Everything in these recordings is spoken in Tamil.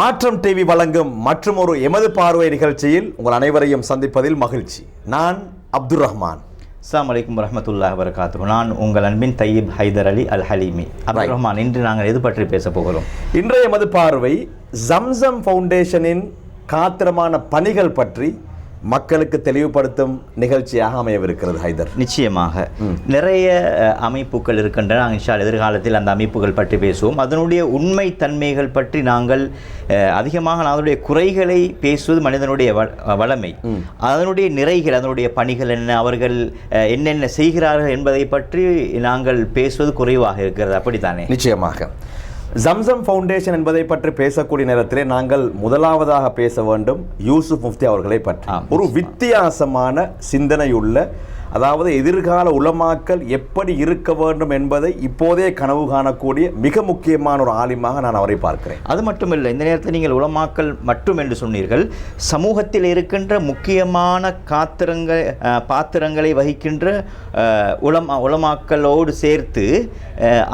மாற்றம் டிவி வழங்கும் மற்றும் ஒரு எமது பார்வை நிகழ்ச்சியில் உங்கள் அனைவரையும் சந்திப்பதில் மகிழ்ச்சி. நான் அப்துல் ரஹ்மான். அஸ்ஸலாமு அலைக்கும் வரஹ்மத்துல்லாஹி வரகாத்துஹு நான் உங்கள் அன்பின் தையீப் ஹைதர் அலி அல் ஹலீமி அப்துல் ரஹ்மான் இன்று நாங்கள் எது பற்றி பேச போகிறோம்? இன்றைய எமது பார்வை ஜம்சம் ஃபவுண்டேஷனின் காத்திரமான பணிகள் பற்றி மக்களுக்கு தெளிவுபடுத்தும் நிகழ்ச்சியாக அமையவிருக்கிறது ஹைதர். நிச்சயமாக. நிறைய அமைப்புகள் இருக்கின்றன. அல்லாஹ் எதிர்காலத்தில் அந்த அமைப்புகள் பற்றி பேசுவோம். அதனுடைய உண்மை தன்மைகள் பற்றி நாங்கள் அதிகமாக அதனுடைய குறைகளை பேசுவது மனிதனுடைய வளமை. அதனுடைய நிறைகள் அதனுடைய பணிகள் என்ன அவர்கள் என்னென்ன செய்கிறார்கள் என்பதை பற்றி நாங்கள் பேசுவது குறைவாக இருக்கிறது. அப்படித்தானே? நிச்சயமாக. ஜம்சம் ஃபவுண்டேஷன் என்பதை பற்றி பேசக்கூடிய நேரத்திலே நாங்கள் முதலாவதாக பேச வேண்டும் யூசுப் முஃப்தி அவர்களை பற்றி. ஒரு வித்தியாசமான சிந்தனையுள்ள அதாவது எதிர்கால உலமாக்கல் எப்படி இருக்க வேண்டும் என்பதை இப்போதே கனவு காணக்கூடிய மிக முக்கியமான ஒரு ஆலிமாக நான் அவரை பார்க்கிறேன். அது மட்டுமில்லை இந்த நேரத்தில் நீங்கள் உலமாக்கல் மட்டும் என்று சொன்னீர்கள். சமூகத்தில் இருக்கின்ற முக்கியமான காத்திரங்கள் பாத்திரங்களை வகிக்கின்ற உலமா உலமாக்கலோடு சேர்த்து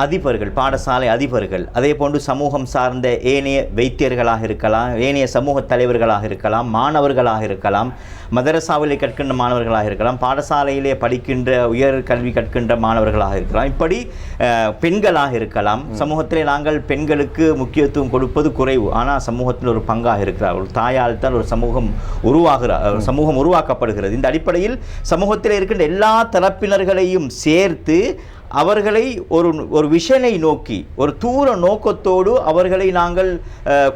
அதிபர்கள் பாடசாலை அதிபர்கள் அதே போன்று சமூகம் சார்ந்த ஏனைய வைத்தியர்களாக இருக்கலாம் ஏனைய சமூக தலைவர்களாக இருக்கலாம் மாணவர்களாக இருக்கலாம் மதரசாவிலே கற்கின்ற மாணவர்களாக இருக்கலாம் பாடசாலையிலே படிக்கின்ற உயர் கல்வி கற்கின்ற மாணவர்களாக இருக்கலாம். இப்படி பெண்களாக இருக்கலாம். சமூகத்திலே நாங்கள் பெண்களுக்கு முக்கியத்துவம் கொடுப்பது குறைவு. ஆனால் சமூகத்தில் ஒரு பங்காக இருக்கிறார். ஒரு தாயால் தான் ஒரு சமூகம் உருவாகிறார் ஒரு சமூகம் உருவாக்கப்படுகிறது. இந்த அடிப்படையில் சமூகத்தில் இருக்கின்ற எல்லா தரப்பினர்களையும் சேர்த்து அவர்களை ஒரு ஒரு விஷனை நோக்கி ஒரு தூர நோக்கத்தோடு அவர்களை நாங்கள்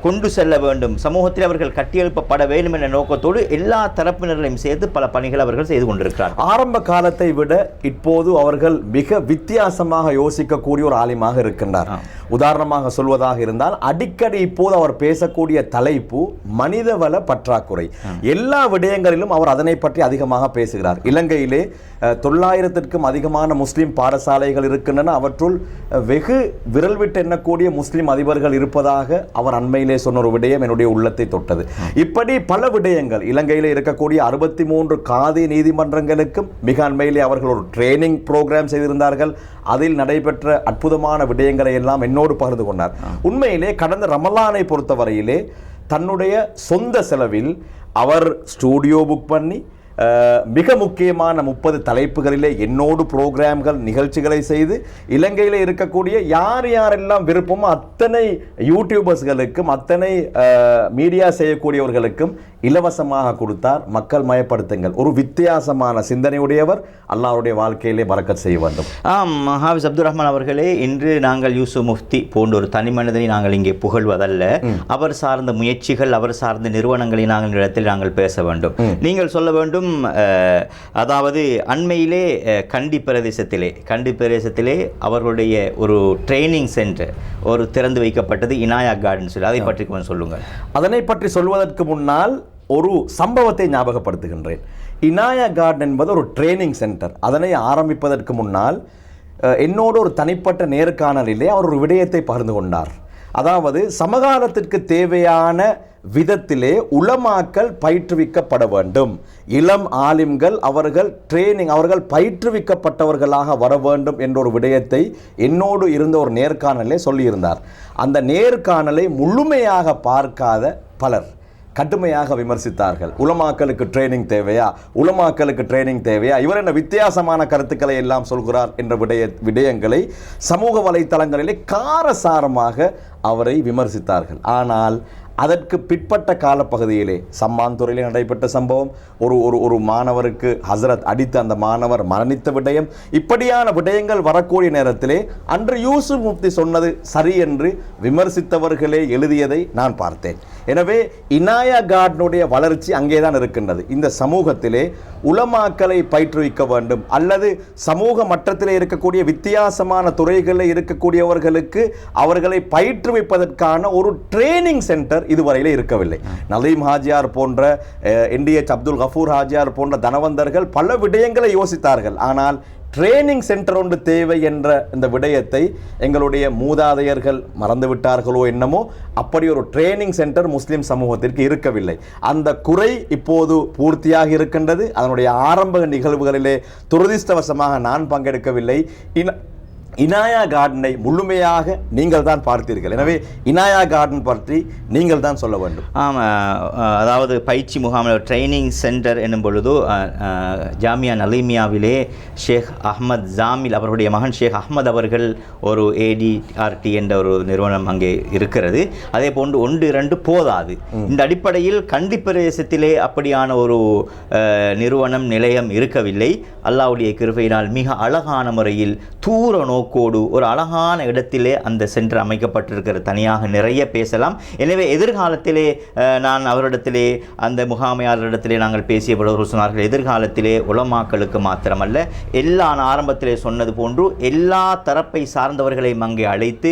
கொண்டு செல்ல வேண்டும். சமூகத்தில் அவர்கள் கட்டியெழுப்பப்பட வேண்டும் என்ற நோக்கத்தோடு எல்லா தரப்பினர்களையும் சேர்த்து பல பணிகளை அவர்கள் செய்து கொண்டிருக்கிறார் ஆரம்ப காலத்தை விட இப்போது அவர்கள் மிக வித்தியாசமாக யோசிக்கக்கூடிய ஒரு ஆலிமாக இருக்கின்றார். உதாரணமாக சொல்வதாக இருந்தால் அடிக்கடி இப்போது அவர் பேசக்கூடிய தலைப்பு மனிதவள பற்றாக்குறை. எல்லா விடயங்களிலும் அவர் அதனை பற்றி அதிகமாக பேசுகிறார். இலங்கையிலே தொள்ளாயிரத்திற்கும் அதிகமான முஸ்லிம் பாடசாலைகள் இருக்கின்றன அவற்றுள் வெகு விரல் விட்டு எண்ணக்கூடிய முஸ்லீம் அதிபர்கள் இருப்பதாக அவர் அண்மையிலே சொன்ன ஒரு விடயம் என்னுடைய உள்ளத்தை தொட்டது. இப்படி பல விடயங்கள் இலங்கையில் இருக்கக்கூடிய அறுபத்தி மூன்று காதி நீதிமன்றங்களுக்கும் மிக அண்மையிலே அவர்கள் ஒரு ட்ரைனிங் ப்ரோக்ராம் செய்திருந்தார்கள். அதில் நடைபெற்ற அற்புதமான விடயங்களை எல்லாம் என்னோடு பகிர்ந்து கொண்டார். உண்மையிலே கடந்த ரமலானை பொறுத்தவரையிலே தன்னுடைய சொந்த செலவில் அவர் ஸ்டூடியோ புக் பண்ணி மிக முக்கியமான முப்பது தலைப்புகளிலே என்னோடு ப்ரோக்ராம்கள் நிகழ்ச்சிகளை செய்து இலங்கையில் இருக்கக்கூடிய யார் யாரெல்லாம் விருப்பமோ அத்தனை யூடியூபர்ஸ்களுக்கும் அத்தனை மீடியா செய்யக்கூடியவர்களுக்கும் இலவசமாக கொடுத்தார். மக்கள் மயப்படுத்துங்கள். ஒரு வித்தியாசமான சிந்தனையுடையவர் அல்லாஹ்வுடைய வாழ்க்கையிலே பறக்கத் செய்ய வேண்டும். ஆம் ஹாபிஸ் அப்துல் ரஹ்மான் அவர்களே இன்று நாங்கள் யூசுப் முஃப்தி போன்ற ஒரு தனி மனிதனை நாங்கள் இங்கே புகழ்வதல்ல. அவர் சார்ந்த முயற்சிகள் அவர் சார்ந்த நிறுவனங்களை நாங்கள் இடத்தில் நாங்கள் பேச வேண்டும். நீங்கள் சொல்ல வேண்டும் அதாவது அண்மையிலே கண்டி பிரதேசத்திலே கண்டி பிரதேசத்திலே அவர்களுடைய ஒரு ட்ரைனிங் சென்டர் ஒரு திறந்து வைக்கப்பட்டது இனாயா கார்டன் சொல்லி. அதை பற்றி கொஞ்சம் சொல்லுங்கள். அதனை பற்றி சொல்வதற்கு முன்னால் ஒரு சம்பவத்தை ஞாபகப்படுத்துகின்றேன். இனாயா கார்டன் என்பது ஒரு ட்ரைனிங் சென்டர் அதனை ஆரம்பிப்பதற்கு முன்னால் என்னோடு ஒரு தனிப்பட்ட நேர்காணலிலே அவர் ஒரு விடயத்தை பகிர்ந்து கொண்டார். அதாவது சமகாலத்திற்கு தேவையான விதத்திலே உளமாக்கல் பயிற்றுவிக்கப்பட வேண்டும். இளம் ஆலிம்கள் அவர்கள் ட்ரைனிங் அவர்கள் பயிற்றுவிக்கப்பட்டவர்களாக வர வேண்டும் என்ற ஒரு விடயத்தை என்னோடு இருந்த ஒரு நேர்காணலே சொல்லியிருந்தார். அந்த நேர்காணலை முழுமையாக பார்க்காத பலர். கடுமையாக விமர்சித்தார்கள். உலமாக்களுக்கு ட்ரைனிங் தேவையா? உலமாக்களுக்கு ட்ரைனிங் தேவையா? இவர் என்ன வித்தியாசமான கருத்துக்களை எல்லாம் சொல்கிறார் என்ற விடய விடயங்களை சமூக வலைத்தளங்களிலே காரசாரமாக அவரை விமர்சித்தார்கள். ஆனால் அதற்கு பிற்பட்ட காலப்பகுதியிலே சம்மாந்துறையிலே நடைபெற்ற சம்பவம் ஒரு ஒரு ஒரு மாணவருக்கு ஹசரத் அடித்து அந்த மாணவர் மரணித்த விடயம் இப்படியான விடயங்கள் வரக்கூடிய நேரத்திலே அன்று யூசுப் முப்தி சொன்னது சரி என்று விமர்சித்தவர்களே எழுதியதை நான் பார்த்தேன். எனவே இனாயா கார்டனுடைய வளர்ச்சி அங்கேதான் இருக்கின்றது. இந்த சமூகத்திலே உலமாக்களை பயிற்றுவிக்க வேண்டும். அல்லது சமூக மட்டத்திலே இருக்கக்கூடிய வித்தியாசமான துறைகளில் இருக்கக்கூடியவர்களுக்கு அவர்களை பயிற்றுவிப்பதற்கான ஒரு ட்ரைனிங் சென்டர் இதுவரையிலே இருக்கவில்லை. நலீம் ஹாஜியார் போன்ற என்டிஎச் அப்துல் கஃபூர் ஹாஜியார் போன்ற தனவந்தர்கள் பல விடயங்களை யோசித்தார்கள். ஆனால் ட்ரைனிங் சென்டர் ஒன்று தேவை என்ற இந்த விடயத்தை எங்களுடைய மூதாதையர்கள் மறந்து விட்டார்களோ என்னமோ அப்படி ஒரு ட்ரைனிங் சென்டர் முஸ்லிம் சமூகத்திற்கு இருக்கவில்லை. அந்த குறை இப்போது பூர்த்தியாக இருக்கின்றது. அதனுடைய ஆரம்ப நிகழ்வுகளிலே துரதிர்ஷ்டவசமாக நான் பங்கெடுக்கவில்லை. இனாயா கார்டனை முழுமையாக நீங்கள் தான் பார்த்தீர்கள். எனவே இனாயா கார்டன் பற்றி நீங்கள் தான் சொல்ல வேண்டும். ஆமாம் அதாவது பயிற்சி முகாமில் ட்ரைனிங் சென்டர் என்னும் பொழுது ஜாமியா நலீமியாவிலே ஷேக் அஹ்மத் ஜாமில் அவருடைய மகன் ஷேக் அஹ்மத் அவர்கள் ஒரு ஏடிஆர்டி என்ற ஒரு நிறுவனம் அங்கே இருக்கிறது. அதே போன்று ஒன்று இரண்டு போதாது. இந்த அடிப்படையில் கண்டி பிரதேசத்திலே அப்படியான ஒரு நிறுவனம் நிலையம் இருக்கவில்லை. அல்லாவுடைய கிருபையினால் மிக அழகான முறையில் தூர நோக்கோடு ஒரு அழகான இடத்திலே அந்த சென்டர் அமைக்கப்பட்டிருக்கிறது. தனியாக நிறைய பேசலாம். எனவே எதிர்காலத்திலே நான் அவரிடத்திலே அந்த முகாமையாளரிடத்திலே நாங்கள் பேசிய பொழுது சொன்னார்கள் எதிர்காலத்திலே உலமாக்களுக்கு மாத்திரமல்ல. எல்லா நான் ஆரம்பத்திலே சொன்னது போன்று எல்லா தரப்பை சார்ந்தவர்களையும் அங்கே அழைத்து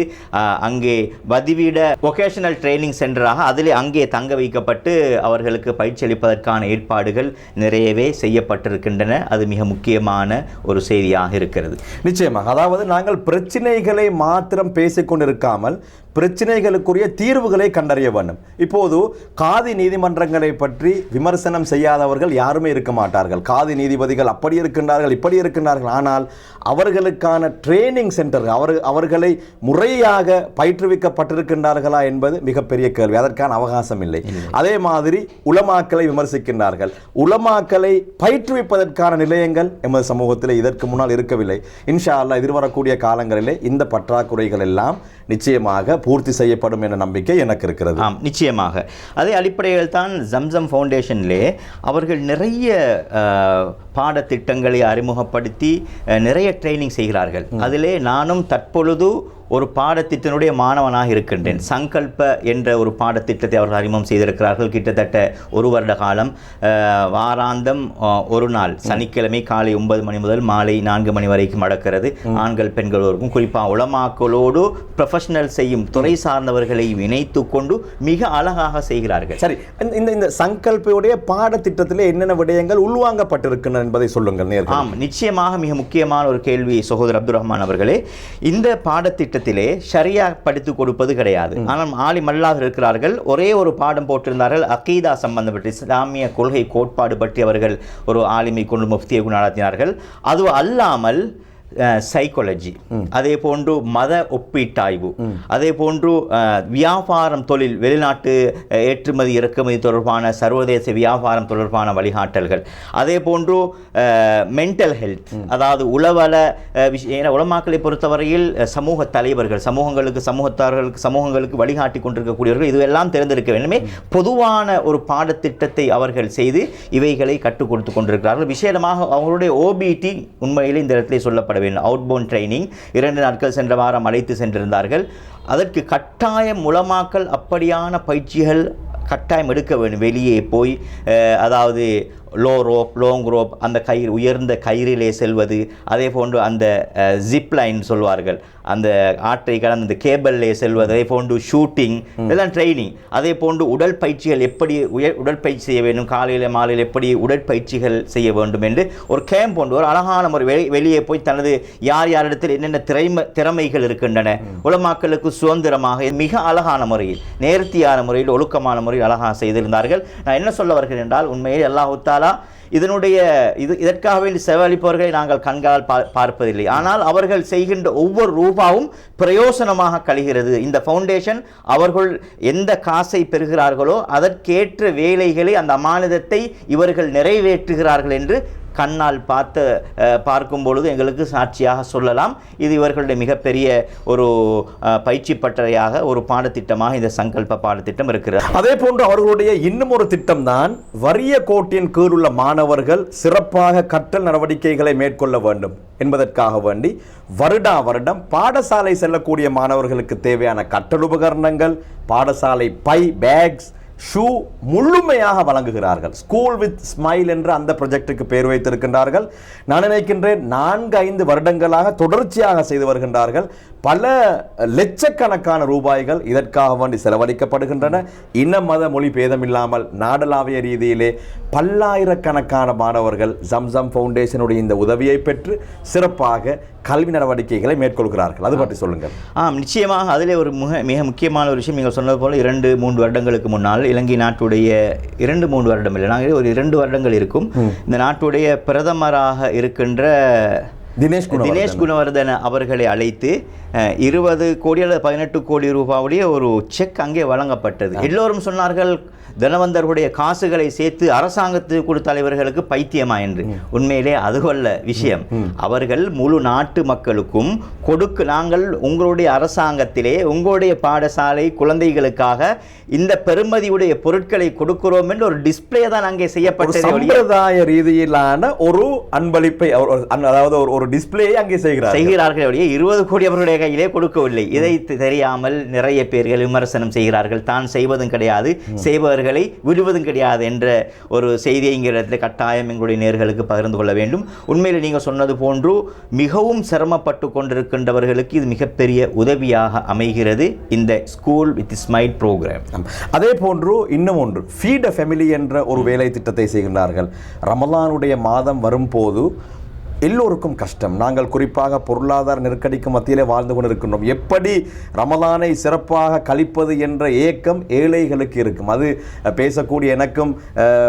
அங்கே வதிவிட வொகேஷனல் ட்ரைனிங் சென்டராக அதிலே அங்கே தங்க வைக்கப்பட்டு அவர்களுக்கு பயிற்சி அளிப்பதற்கான ஏற்பாடுகள் நிறையவே செய்யப்பட்டிருக்கின்றன. அது மிக முக்கியமான ஒரு செய்தியாக இருக்கிறது. நிச்சயமாக. அதாவது நான் நாங்கள் பிரச்சனைகளை மாத்திரம் பேசிக்கொண்டிருக்காமல் பிரச்சனைகளுக்குரிய தீர்வுகளை கண்டறிய வேண்டும். இப்போது காதி நீதிமன்றங்களை பற்றி விமர்சனம் செய்யாதவர்கள் யாருமே இருக்க மாட்டார்கள். காதி நீதிபதிகள் அப்படி இருக்கின்றார்கள் இப்படி இருக்கின்றார்கள். ஆனால் அவர்களுக்கான ட்ரைனிங் சென்டர் அவர் அவர்களை முறையாக பயிற்றுவிக்கப்பட்டிருக்கின்றார்களா என்பது மிகப்பெரிய கேள்வி. அதற்கான அவகாசம் இல்லை. அதே மாதிரி உலமாக்களை விமர்சிக்கின்றார்கள். உலமாக்களை பயிற்றுவிப்பதற்கான நிலையங்கள் எமது சமூகத்தில் இதற்கு முன்னால் இருக்கவில்லை. இன்ஷா அல்லாஹ் எதிர்வரக்கூடிய காலங்களிலே இந்த பற்றாக்குறைகள் எல்லாம் நிச்சயமாக பூர்த்தி செய்யப்படும் என்ற நம்பிக்கை எனக்கு இருக்கிறது. ஆம் நிச்சயமாக. அதே அடிப்படையில் தான் ஜம்சம் ஃபவுண்டேஷனிலே அவர்கள் நிறைய பாடத்திட்டங்களை அறிமுகப்படுத்தி நிறைய ட்ரைனிங் செய்கிறார்கள். அதிலே நானும் தற்பொழுது ஒரு பாடத்திட்டனுடைய மாணவனாக இருக்கின்றேன். சங்கல்ப என்ற ஒரு பாடத்திட்டத்தை அவர்கள் அறிமுகம் செய்திருக்கிறார்கள். கிட்டத்தட்ட ஒரு வருட காலம். வாராந்தம் ஒரு நாள். சனிக்கிழமை காலை ஒன்பது மணி முதல் மாலை நான்கு மணி வரைக்கும் நடக்கிறது. ஆண்கள் பெண்களோருக்கும் குறிப்பாக உளமாக்களோடு ப்ரொஃபஷனல் செய்யும் துறை சார்ந்தவர்களையும் இணைத்து கொண்டு மிக அழகாக செய்கிறார்கள். சரி இந்த- இந்த சங்கல்புடைய பாடத்திட்டத்திலே என்னென்ன விடயங்கள் உள்வாங்கப்பட்டிருக்கின்றன என்பதை சொல்லுங்கள் ஆம் நிச்சயமாக மிக முக்கியமான ஒரு கேள்வி சகோதரர் அப்துல் ரஹ்மான் அவர்களே. இந்த பாடத்திட்டத்திலே ஷரியா படித்து கொடுப்பது கிடையாது. ஆனால் ஆலி மல்லாக இருக்கிறார்கள். ஒரே ஒரு பாடம் போட்டிருந்தார்கள். அகீதா சம்பந்தப்பட்ட இஸ்லாமிய கொள்கை கோட்பாடு பற்றி அவர்கள் ஒரு ஆலிமை கொண்டு முஃப்தியை நடத்தினார்கள். அது அல்லாமல் சைக்காலஜி அதே போன்று மத ஒப்பீட்டாய்வு. அதே போன்று வியாபாரம் தொழில் வெளிநாட்டு ஏற்றுமதி இறக்குமதி தொடர்பான சர்வதேச வியாபாரம் தொடர்பான வழிகாட்டல்கள். அதே போன்று மென்டல் ஹெல்த் அதாவது உளவல விஷய ஏன்னா உலமாக்களை பொறுத்தவரையில் சமூக தலைவர்கள் சமூகங்களுக்கு சமூகத்தார்களுக்கு சமூகங்களுக்கு வழிகாட்டி கொண்டிருக்கக்கூடியவர்கள் இதுவெல்லாம் தெரிந்திருக்க வேண்டுமே. பொதுவான ஒரு பாடத்திட்டத்தை அவர்கள் செய்து இவைகளை கற்றுக் கொடுத்து கொண்டிருக்கிறார்கள். விசேடமாக அவங்களுடைய ஓபிடி உண்மையிலே இந்த இடத்திலே சொல்லப்பட வேண்டும் அவுட்போன் ட்ரைனிங் இரண்டு நாட்கள் சென்ற வாரம் அழைத்து சென்றிருந்தார்கள். அதற்கு கட்டாயம் முலமாக்கல் அப்படியான பயிற்சிகள் கட்டாயம் எடுக்க வேண்டும். வெளியே போய் அதாவது லோ ரோப் லோங் ரோப் அந்த கயிறு உயர்ந்த கயிறிலே செல்வது. அதே போன்று அந்த ஜிப் லைன் சொல்வார்கள். அந்த ஆற்றை கடந்த அந்த கேபிள்லே செல்வது. அதே போன்று ஷூட்டிங் இதெல்லாம் ட்ரைனிங் அதே போன்று உடற்பயிற்சிகள் எப்படி உயர் உடற்பயிற்சி செய்ய வேண்டும்? காலையில் மாலையில் எப்படி உடற்பயிற்சிகள் செய்ய வேண்டும் என்று ஒரு கேம்ப் ஒன்று ஒரு அழகான ஒரு வெளி வெளியே போய் தனது யார் யாரிடத்தில் என்னென்ன திறமை திறமைகள் இருக்கின்றன? உலமாக்களுக்கு சுதந்திரமாக மிக அழகான முறையில் நேர்த்தியான முறையில் ஒழுக்கமான முறையில் அழகாக செய்திருந்தார்கள். நான் என்ன சொல்ல வருகிறேன் என்றால் உண்மையில் அல்லாஹு தாலா இதனுடைய இது இதற்காக வேண்டி செலவழிப்பவர்களை நாங்கள் கண்கால் பார்ப்பதில்லை. ஆனால் அவர்கள் செய்கின்ற ஒவ்வொரு ரூபாவும் பிரயோசனமாக கழிகிறது. இந்த ஃபவுண்டேஷன் அவர்கள் எந்த காசை பெறுகிறார்களோ அதற்கேற்ற வேலைகளை அந்த அமானிதத்தை இவர்கள் நிறைவேற்றுகிறார்கள் என்று கண்ணால் பார்த்து பார்க்கும் பொழுது எங்களுக்கு சாட்சியாக சொல்லலாம். இது இவர்களுடைய மிகப்பெரிய ஒரு பயிற்சி பட்டறையாக ஒரு பாடத்திட்டமாக இந்த சங்கல்ப பாடத்திட்டம் இருக்கிறது. அதே போன்று அவர்களுடைய இன்னும் ஒரு திட்டம் தான் வறிய கோட்டின் கீழ் உள்ள மாணவர்கள் சிறப்பாக கற்றல் நடவடிக்கைகளை மேற்கொள்ள வேண்டும் என்பதற்காக வேண்டி வருடா வருடம் பாடசாலை செல்லக்கூடிய மாணவர்களுக்கு தேவையான கற்றல் உபகரணங்கள் பாடசாலை பை பேக்ஸ் ஷூ முழுமையாக வழங்குகிறார்கள். ஸ்கூல் வித் ஸ்மைல் என்று அந்த ப்ரொஜெக்டுக்கு பேர் வைத்திருக்கின்றார்கள். நான் நினைக்கின்றேன் நான்கு ஐந்து வருடங்களாக தொடர்ச்சியாக செய்து வருகின்றார்கள். பல லட்சக்கணக்கான ரூபாய்கள் இதற்காக வேண்டி செலவழிக்கப்படுகின்றன. இன மத மொழி பேதமில்லாமல் நாடளாவிய ரீதியிலே பல்லாயிரக்கணக்கான மாணவர்கள் ஜம்சம் ஃபவுண்டேஷனுடைய இந்த உதவியை பெற்று சிறப்பாக கல்வி நடவடிக்கைகளை மேற்கொள்கிறார்கள். அது பற்றி சொல்லுங்கள். ஆம் நிச்சயமாக அதிலே ஒரு மிக மிக முக்கியமான ஒரு விஷயம் நீங்கள் சொன்னது போல் இரண்டு மூன்று வருடங்களுக்கு முன்னால் இலங்கை நாட்டுடைய இரண்டு மூன்று வருடம் இல்லை நாங்கள் ஒரு இரண்டு வருடங்கள் இருக்கும். இந்த நாட்டுடைய பிரதமராக இருக்கின்ற தினேஷ் குணவர்தன. தினேஷ் குணவர்தன அவர்களை அழைத்து இருபது கோடி அல்லது பதினெட்டு கோடி ரூபாவுடைய ஒரு செக் அங்கே வழங்கப்பட்டது எல்லோரும் சொன்னார்கள் தனவந்தர்களுடைய காசுகளை சேர்த்து அரசாங்கத்துக்கு கொடுத்த இவர்களுக்கு பைத்தியமா என்று. உண்மையிலே அதுவல்ல விஷயம். அவர்கள் முழு நாட்டு மக்களுக்கும் கொடுக்கு நாங்கள் உங்களுடைய அரசாங்கத்திலே உங்களுடைய பாடசாலை குழந்தைகளுக்காக இந்த பெருமதியுடைய பொருட்களை கொடுக்கிறோம் என்று ஒரு டிஸ்ப்ளே தான் அங்கே ஒழிய சம்பிரதாய ரீதியிலான ஒரு அன்பளிப்பை அதாவது ஒரு ஒரு டிஸ்பிளே அங்கே செய்கிறார் செய்கிறார்கள் இருபது கோடி அவர்களுடைய கையிலே கொடுக்கவில்லை. இதை தெரியாமல் நிறைய பேர்கள் விமர்சனம் செய்கிறார்கள். தான் செய்வதும் கிடையாது. செய்பவர்களை விடுவதும் கிடையாது என்ற ஒரு செய்தியை இங்கே இடத்துல கட்டாயம் எங்களுடைய நேர்களுக்கு பகிர்ந்து கொள்ள வேண்டும். உண்மையில் நீங்கள் சொன்னது போன்று மிகவும் சிரமப்பட்டு கொண்டிருக்கின்றவர்களுக்கு இது மிகப்பெரிய உதவியாக அமைகிறது இந்த ஸ்கூல் வித் ஸ்மைட் ப்ரோக்ராம் அதே போன்று இன்னும் ஒன்று. ஃபீட் அ ஃபெமிலி என்ற ஒரு வேலை திட்டத்தை செய்கின்றார்கள். ரமலானுடைய மாதம் வரும்போது எல்லோருக்கும் கஷ்டம். நாங்கள் குறிப்பாக பொருளாதார நெருக்கடிக்கு மத்தியிலே வாழ்ந்து கொண்டிருக்கின்றோம். எப்படி ரமலானை சிறப்பாக கழிப்பது என்ற ஏக்கம் ஏழைகளுக்கு இருக்கும். அது பேசக்கூடிய எனக்கும்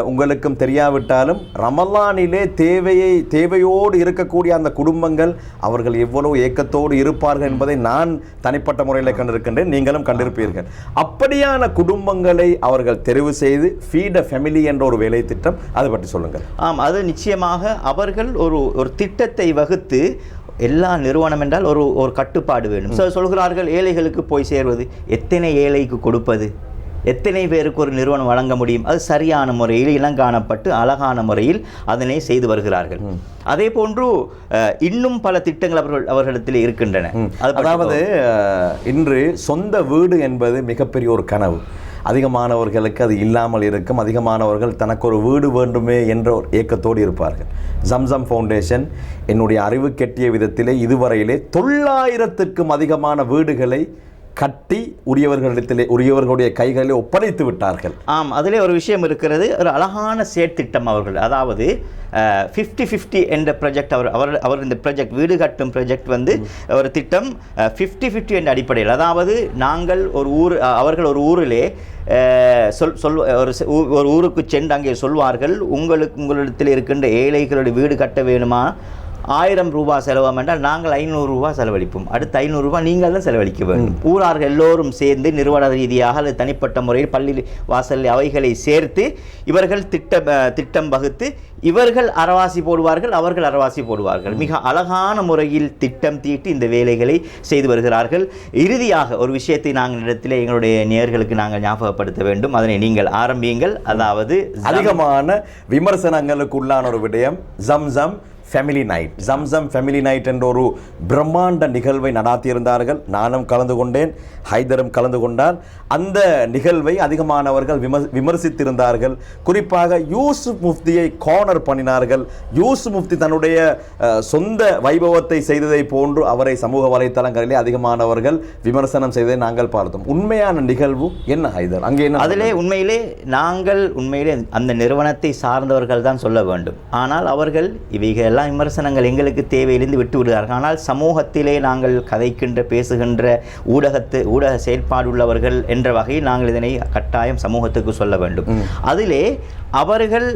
உங்களுக்கும் தெரியாவிட்டாலும் ரமலானிலே தேவையை தேவையோடு இருக்கக்கூடிய அந்த குடும்பங்கள் அவர்கள் எவ்வளவு ஏக்கத்தோடு இருப்பார்கள் என்பதை நான் தனிப்பட்ட முறையில் கண்டிருக்கின்றேன். நீங்களும் கண்டிருப்பீர்கள். அப்படியான குடும்பங்களை அவர்கள் தெரிவு செய்து ஃபீட் அ ஃபெமிலி என்ற ஒரு வேலை திட்டம் அதை பற்றி சொல்லுங்கள். ஆம் அது நிச்சயமாக அவர்கள் ஒரு ஒரு திட்டத்தை வகுத்து எல்லா நிறுவனம் என்றால் ஒரு ஒரு கட்டுப்பாடு வேண்டும். சிலர் சொல்கிறார்கள் ஏழைகளுக்கு போய் சேர்வது. எத்தனை ஏழைக்கு கொடுப்பது? எத்தனை பேருக்கு ஒரு நிறுவனம் வழங்க முடியும்? அது சரியான முறையில் இனங்காணப்பட்டு அழகான முறையில் அதனை செய்து வருகிறார்கள். அதே போன்று இன்னும் பல திட்டங்கள் அவர்கள் அவர்களிடத்தில் இருக்கின்றன. அதாவது இன்று சொந்த வீடு என்பது மிகப்பெரிய ஒரு கனவு. அதிகமானவர்களுக்கு அது இல்லாமல் இருக்கும். அதிகமானவர்கள் தனக்கு ஒரு வீடு வேண்டுமே என்ற ஒரு ஏக்கத்தோடு இருப்பார்கள். ஜம்சம் ஃபவுண்டேஷன் என்னுடைய அறிவு கெட்டிய விதத்திலே இதுவரையிலே தொள்ளாயிரத்துக்கும் அதிகமான வீடுகளை கட்டி உரியவர்களிடத்திலே உரியவர்களுடைய கைகளிலே ஒப்படைத்து விட்டார்கள். ஆம் அதிலே ஒரு விஷயம் இருக்கிறது. ஒரு அழகான சேர்த்திட்டம் அவர்கள். அதாவது ஃபிஃப்டி ஃபிஃப்டி என்ற ப்ரொஜெக்ட் அவர் அவர் அவர் இந்த ப்ராஜெக்ட் வீடு கட்டும் ப்ரொஜெக்ட் வந்து ஒரு திட்டம் ஃபிஃப்டி ஃபிஃப்டி என்ற அடிப்படையில். அதாவது நாங்கள் ஒரு ஊர் அவர்கள் ஒரு ஊரிலே சொல் சொல் ஒரு ஒரு ஊருக்கு சென்று அங்கே சொல்வார்கள் உங்களுக்கு உங்களிடத்தில் இருக்கின்ற ஏழைகளுடைய வீடு கட்ட வேணுமா ஆயிரம் ரூபாய் செலவாம் என்றால் நாங்கள் ஐநூறு ரூபாய் செலவழிப்போம். அடுத்து ஐநூறு ரூபாய் நீங்கள் தான் செலவழிக்க வேண்டும். ஊரார்கள் எல்லோரும் சேர்ந்து நிறுவன ரீதியாக அல்லது தனிப்பட்ட முறையில் பள்ளி வாசலில் அவைகளை சேர்த்து இவர்கள் திட்டம் அஹ், திட்டம் வகுத்து இவர்கள் அறவாசி போடுவார்கள் அவர்கள் அறவாசி போடுவார்கள். மிக அழகான முறையில் திட்டம் தீட்டி இந்த வேலைகளை செய்து வருகிறார்கள். இறுதியாக ஒரு விஷயத்தை நாங்கள் இடத்திலே எங்களுடைய நேயர்களுக்கு நாங்கள் ஞாபகப்படுத்த வேண்டும். அதனை நீங்கள் ஆரம்பியுங்கள். அதாவது அதிகமான விமர்சனங்களுக்கு உள்ளான ஒரு விடயம் Zamzam family night Zamzam family night என்ற ஒரு பிரம்மாண்ட நிகழ்வை நடாத்தியிருந்தார்கள். நானும் கலந்து கொண்டேன். ஹைதரும் கலந்து கொண்டார். அந்த நிகழ்வை அதிகமானவர்கள் விமர் விமர்சித்திருந்தார்கள். குறிப்பாக யூசுப் முஃப்தியை கார்னர் பண்ணினார்கள். யூசுப் முஃப்தி தன்னுடைய சொந்த வைபவத்தை செய்ததை போன்று அவரை சமூக வலைத்தளங்களிலே அதிகமானவர்கள் விமர்சனம் செய்ததை நாங்கள் பார்த்தோம். உண்மையான நிகழ்வு என்ன ஹைதர்? அங்கே என்ன அதிலே உண்மையிலே நாங்கள் உண்மையிலே அந்த நிறுவனத்தை சார்ந்தவர்கள் தான் சொல்ல வேண்டும். ஆனால் அவர்கள் இவைகளெல்லாம் விமர்சனங்கள் எங்களுக்கு தேவையிலிருந்து விட்டு விடுகிறார்கள். ஆனால் சமூகத்திலே நாங்கள் கதைக்கின்ற பேசுகின்ற ஊடகத்து ஊடக செயல்பாடு உள்ளவர்கள் என்ற வகையில் நாங்கள் இதனை கட்டாயம் சமூகத்துக்கு சொல்ல வேண்டும். அதிலே அவர்கள்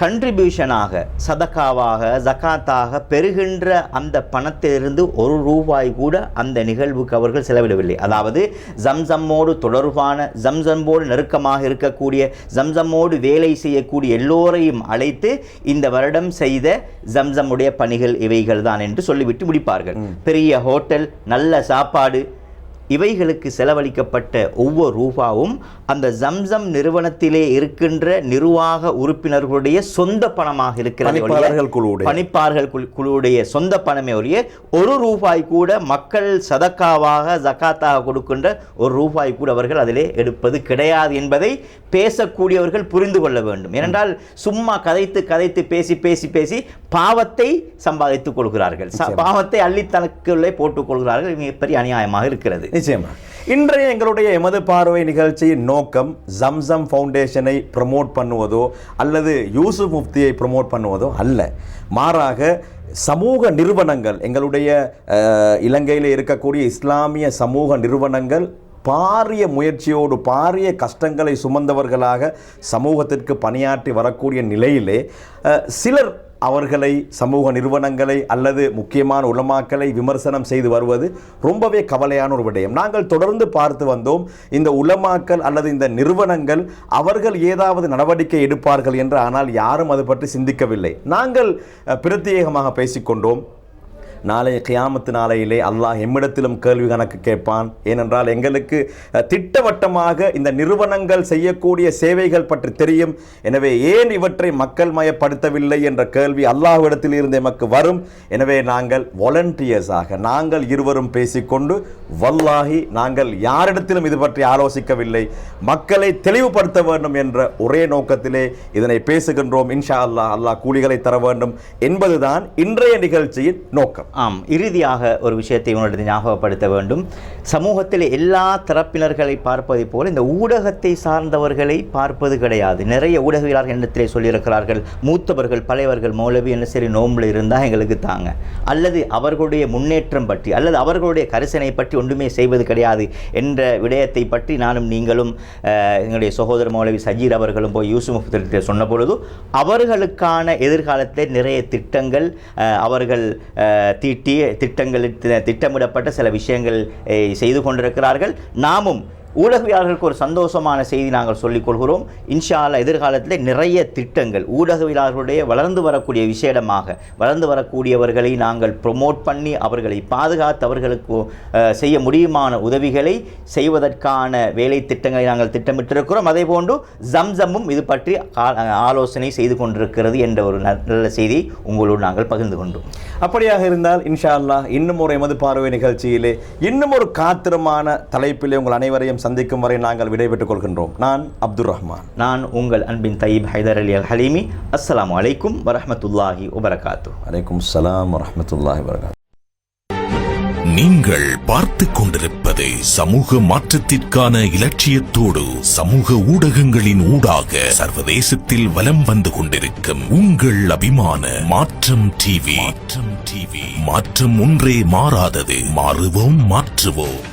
கண்ட்ரிபியூஷனாக சதக்காவாக ஜகாத்தாக பெறுகின்ற அந்த பணத்திலிருந்து ஒரு ரூபாய் கூட அந்த நிகழ்வுக்கு அவர்கள் செலவிடவில்லை. அதாவது ஜம்சம்மோடு தொடர்பான ஜம்சம்மோடு நெருக்கமாக இருக்கக்கூடிய ஜம்சம்மோடு வேலை செய்யக்கூடிய எல்லோரையும் அழைத்து இந்த வருடம் செய்த ஜம்சம்முடைய பணிகள் இவைகள் தான் என்று சொல்லிவிட்டு முடிப்பார்கள். பெரிய ஹோட்டல் நல்ல சாப்பாடு இவைகளுக்கு செலவழிக்கப்பட்ட ஒவ்வொரு ரூபாவும் அந்த ஜம்சம் நிறுவனத்திலே இருக்கின்ற நிர்வாக உறுப்பினர்களுடைய சொந்த பணமாக இருக்கிறது பணிப்பாளர்கள் குழுவுடைய. சொந்த பணமே ஒழிய ஒரு ரூபாய் கூட மக்கள் சதக்காவாக ஜகாத்தாக கொடுக்கின்ற ஒரு ரூபாய் கூட அவர்கள் அதிலே எடுப்பது கிடையாது என்பதை பேசக்கூடியவர்கள் புரிந்து கொள்ள வேண்டும். ஏனென்றால் சும்மா கதைத்து கதைத்து பேசி பேசி பேசி பாவத்தை சம்பாதித்துக் கொள்கிறார்கள். பாவத்தை அள்ளி தனக்குள்ளே போட்டுக் கொள்கிறார்கள். இது மிகப்பெரிய அநியாயமாக இருக்கிறது. நிச்சயமா. இன்றைய எங்களுடைய எமது பார்வை நிகழ்ச்சியின் நோக்கம் ஜம்சம் ஃபவுண்டேஷனை ப்ரமோட் பண்ணுவதோ அல்லது யூசுப் முஃப்தியை ப்ரமோட் பண்ணுவதோ அல்ல. மாறாக சமூக நிறுவனங்கள் எங்களுடைய இலங்கையில் இருக்கக்கூடிய இஸ்லாமிய சமூக நிறுவனங்கள் பாரிய முயற்சியோடு பாரிய கஷ்டங்களை சுமந்தவர்களாக சமூகத்திற்கு பணியாற்றி வரக்கூடிய நிலையிலே சிலர் அவர்களை சமூக நிறுவனங்களை அல்லது முக்கியமான உலமாக்களை விமர்சனம் செய்து வருவது ரொம்பவே கவலையான ஒரு விடயம். நாங்கள் தொடர்ந்து பார்த்து வந்தோம் இந்த உலமாக்கள் அல்லது இந்த நிறுவனங்கள் அவர்கள் ஏதாவது நடவடிக்கை எடுப்பார்கள் என்று ஆனால் யாரும் அது பற்றி சிந்திக்கவில்லை. நாங்கள் பிரத்யேகமாக பேசிக்கொண்டோம். நாளைய கியாமத்து நாளையிலே அல்லாஹ் எம்மிடத்திலும் கேள்வி கணக்கு கேட்பான். ஏனென்றால் எங்களுக்கு திட்டவட்டமாக இந்த நிறுவனங்கள் செய்யக்கூடிய சேவைகள் பற்றி தெரியும். எனவே ஏன் இவற்றை மக்கள் மயப்படுத்தவில்லை என்ற கேள்வி அல்லாஹ்விடத்தில் இருந்து எமக்கு வரும். எனவே நாங்கள் வாலண்டியர்ஸாக நாங்கள் இருவரும் பேசிக்கொண்டு வல்லாஹி நாங்கள் யாரிடத்திலும் இது பற்றி ஆலோசிக்கவில்லை. மக்களை தெளிவுபடுத்த வேண்டும் என்ற ஒரே நோக்கத்திலே இதனை பேசுகின்றோம். இன்ஷா அல்லாஹ் அல்லாஹ் கூலிகளை தர வேண்டும் என்பதுதான் இன்றைய நிகழ்ச்சியின் நோக்கம். ஆம் இறுதியாக ஒரு விஷயத்தை உன்னிடத்தை ஞாபகப்படுத்த வேண்டும். சமூகத்தில் எல்லா தரப்பினர்களை பார்ப்பதை போல இந்த ஊடகத்தை சார்ந்தவர்களை பார்ப்பது கிடையாது. நிறைய ஊடகவியலாளர்கள் எண்ணத்திலே சொல்லியிருக்கிறார்கள். மூத்தவர்கள் பழையவர்கள் மௌலவி என்ன சரி நோம்பில் இருந்தால் எங்களுக்கு தாங்க. அல்லது அவர்களுடைய முன்னேற்றம் பற்றி அல்லது அவர்களுடைய கரிசனை பற்றி ஒன்றுமே செய்வது கிடையாது என்ற விடயத்தை பற்றி நானும் நீங்களும் எங்களுடைய சகோதர மௌலவி சஜீர் அவர்களும் போய் யூசுப் சொன்ன பொழுது அவர்களுக்கான எதிர்காலத்தில் நிறைய திட்டங்கள் அவர்கள் தீட்டிய திட்டங்களில் திட்டமிடப்பட்ட சில விஷயங்கள் செய்து கொண்டிருக்கிறார்கள். நாமும் ஊடகவியலாளர்களுக்கு ஒரு சந்தோஷமான செய்தி நாங்கள் சொல்லிக் கொள்கிறோம் இன்ஷா அல்லாஹ் எதிர்காலத்தில் நிறைய திட்டங்கள் ஊடகவியலாளர்களுடைய வளர்ந்து வரக்கூடிய விசேடமாக வளர்ந்து வரக்கூடியவர்களை நாங்கள் ப்ரொமோட் பண்ணி அவர்களை பாதுகாத்து அவர்களுக்கு செய்ய முடியுமான உதவிகளை செய்வதற்கான வேலை திட்டங்களை நாங்கள் திட்டமிட்டிருக்கிறோம். அதே போன்று ஜம்சம்மும் இது பற்றி ஆ- ஆலோசனை செய்து கொண்டிருக்கிறது என்ற ஒரு ந- நல்ல செய்தியை உங்களோடு நாங்கள் பகிர்ந்து கொண்டோம். அப்படியாக இருந்தால் இன்ஷா அல்லா இன்னும் ஒரு எமது பார்வை நிகழ்ச்சியிலே இன்னும் ஒரு காத்திரமான தலைப்பிலே உங்கள் அனைவரையும் சந்திக்கும் வரை நாங்கள் விடைபெற்றுக் கொள்கின்றோம். நான் அப்துல் ரஹ்மான். நான் உங்கள் அன்பின் தையீப் ஹைதர் அலி அல் ஹலீமி அஸ்ஸலாமு அலைக்கும் வரஹ்மத்துல்லாஹி வபரகாத்து அலைக்கும் சலாம் வரஹ்மத்துல்லாஹி வரகாத் நீங்கள் பார்த்துக் கொண்டிருப்பது சமூக மாற்றத்திற்கான இலட்சியத்தோடு சமூக ஊடகங்களின் ஊடாக சர்வதேசத்தில் வலம் வந்து கொண்டிருக்கும் உங்கள் அபிமான மாற்றம் டிவி. மாற்றம் டிவி. மாற்றம் ஒன்றே மாறாதது. மாறுவோம் மாற்றுவோம்.